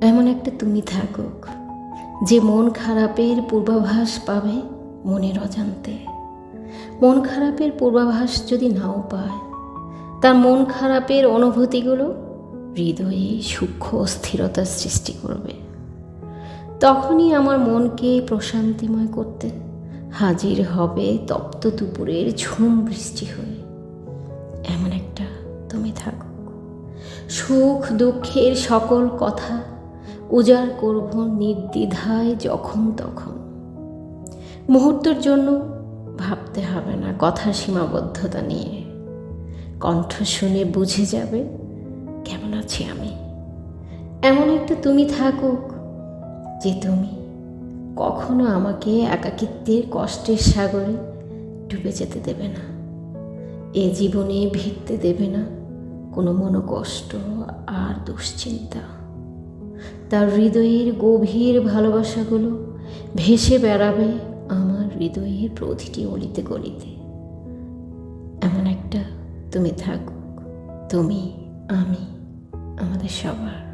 এমন একটা তুমি থাকুক, যে মন খারাপের পূর্বাভাস পাবে মনের অজান্তে। মন খারাপের পূর্বাভাস যদি নাও পায়, তার মন খারাপের অনুভূতিগুলো হৃদয়ে সূক্ষ্ম স্থিরতার সৃষ্টি করবে। তখনই আমার মনকে প্রশান্তিময় করতে হাজির হবে তপ্ত দুপুরের ঝুম বৃষ্টি হয়ে। এমন একটা তুমি থাকুক। সুখ দুঃখের সকল কথা উজাড় করব নির্দ্বিধায় যখন তখন। মুহূর্তের জন্য ভাবতে হবে না কথার সীমাবদ্ধতা নিয়ে। কণ্ঠ শুনে বুঝে যাবে, কেমন আছি আমি? এমন একটা তুমি থাকুক যে তুমি কখনো আমাকে একাকিত্বের কষ্টের সাগরে ডুবে যেতে দেবে না। এ জীবনে ভিড়তে দেবে না কোনো মনোকষ্ট আর দুশ্চিন্তা। তার হৃদয়ের গভীর ভালোবাসাগুলো ভেসে বেড়াবে আমার হৃদয়ের প্রতিটি অলিতে গলিতে। এমন একটা তুমি থাকুক, তুমি, আমি, আমাদের সবার।